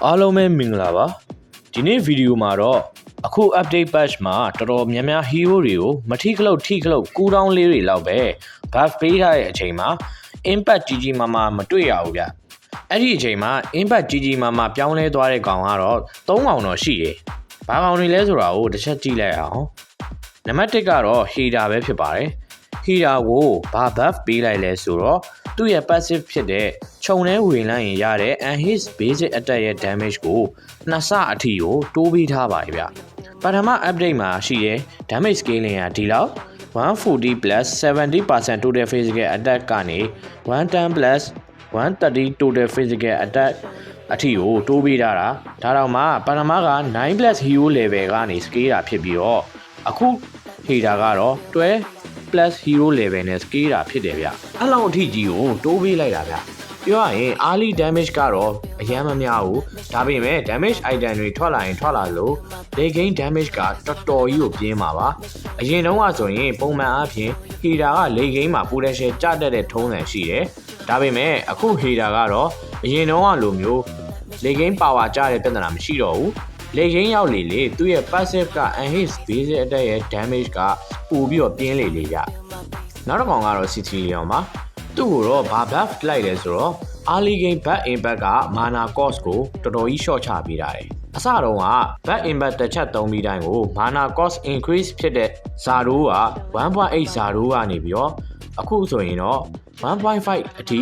အားလုံးပဲမင်္ဂလာပါဒီနေ့ဗီဒီယိုမှာတော့အခု update patch မှာတော်တော်များများ hero တွေကိုမထိခလုတ်ထိခလုတ်ကူးတောင်းလေးတွေလောက်ပဲ buff ပေးထားတဲ့အချိန်မှာ impact ကြီးကြီးမားမားမတွေ့ရဘူးဗျအဲ့ဒီအချိန်မှာ impact ကြီးကြီးမားမားပြောင်းလဲသွားတဲ့ကောင်ကတော့၃ကောင်တော့ရှိတယ်ဘာကောင်တွေလဲဆိုတာကိုတစ်ချက်ကြည့်လိုက်အောင်နံပါတ်1ကတော့ heater ပဲဖြစ်ပါတယ် heater ကိုဘာ buff ပေးလိုက်လဲဆိုတော့သူ့ရဲ့ passive ဖြစ်တဲ့ခြုံထဲဝင်လိုက်ရင်ရတဲ့ and his basic attack ရဲ့ damage ကိုနှစ်ဆအထိကိုတိုးပေးထားပါတယ်ဗျပထမ update မှာရှိတဲ့ damage scaling ကဒီလောက်140 plus 70% total physical attack ကနေ110 plus 130 total physical attack အထီကိုတိုးပေးထားတာဒါတော့မှပထမက9 plus hero level ကနေ scale တာဖြစ်ပြီးတော့အခု heater ကတော့12 plus hero level နဲ့ scale တာဖြစ်တယ်ဗျအဲ့လောက်အထိကြီးကိုတိုးပေးလိုက်တာဗျပြောရရင် early damage ကတော့အရန်မများဘူးဒါပေမဲ့ damage item တွေထွက်လာရင်ထွက်လာလို့ late game damage ကတော်တော်ကြီးကိုပြင်းပါပါအရင်တုန်းကဆိုရင်ပုံမှန်အားဖြင့် heater က late game မှာ potential ကျတတ်တဲ့ထုံးစံရှိတယ်ဒါပေမဲ့အခု heater ကတော့အရင်တုန်းကလိုမျိုး late game power ကျတဲ့ပြဿနာမရှိတော့ဘူး လေရင်းရောက်လေလေသူ့ရဲ့ passive က enhance basic attack ရဲ့ damage ကပို့ပြီးတော့ပြင်းလေလေကြနောက်တစ်ကောင်ကတော့ Citilion ပါသူ့ကိုတော့ဘာ buff လိုက်လဲဆိုတော့ early game back impact က mana cost ကိုတော်တော်ကြီး short ချပေးတာတယ်အစတုန်းက back impact တစ်ချက်သုံးပြီးတိုင်းကို mana cost increase ဖြစ်တဲ့ Zaro က1.8 Zaro ကနေပြီးတော့အခုဆိုရင်တော့1.5အထိ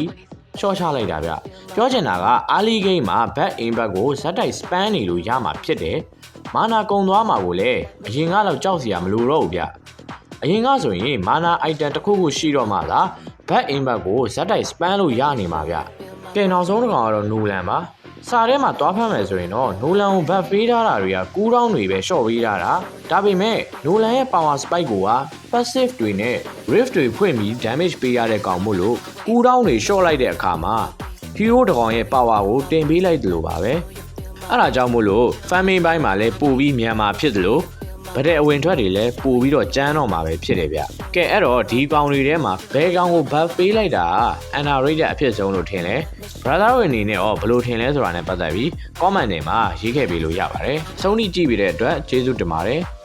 ရှော့ချလိုက်တာဗျပြောချင်တာက early game မှာ back impact ကိုဇက်တိုက် span နေလို့ရမှာဖြစ်တယ်မာနာကုံသွားမှာကိုလည်းအရင်ကတော့ကြောက်စရာမလိုတော့ဘူးဗျအရင်ကဆိုရင်မာနာ item တစ်ခုခုရှိတော့မှသာ back impact ကိုဇက်တိုက် span လို့ရနေမှာဗျကဲနောက်ဆုံးတစ်ကောင်ကတော့ Nolan ပါ စာထဲမှာသွားဖမ်းမယ်ဆိုရင်တော့ Nolan ကို buff ပေးထားတာတွေကကူးတောင်းတွေပဲရှော့ပေးထားတာဒါပေမဲ့ Nolan ရဲ့ power spike ကိုက passive တွေနဲ့ rift တွေဖွင့်ပြီး damage ပေးရတဲ့ကောင်မို့လို့ကူးတောင်းတွေရှော့လိုက်တဲ့အခါမှာ hero တစ်ကောင်ရဲ့ power ကိုတင်ပေးလိုက်တယ်လို့ပါပဲအဲ့ဒါကြောင့်မို့လို့ family ဘိုင်းမှာလည်းပို့ပြီးမြန်မာဖြစ်တယ်လို့ ဗတဲ့အဝင်ထွက်တွေလည်းပို့ပြီးတော့ကျန်းတော့မှာပဲဖြစ်တယ်ဗျကဲအဲ့တော့ဒီကောင်တွေထဲမှာဘယ်ကောင်ကို buff ပေးလိုက်တာ underrated အဖြစ်ဆုံးလို့ထင်လဲ brother ဝင်အနေနဲ့ရောဘယ်လိုထင်လဲဆိုတာနဲ့ပတ်သက်ပြီး comment တွေမှာရေးခဲ့ပေးလို့ရပါတယ်။ဆုံးဖြတ်ကြည့်ပြီးတဲ့အတွက်ကျေးဇူးတင်ပါတယ်။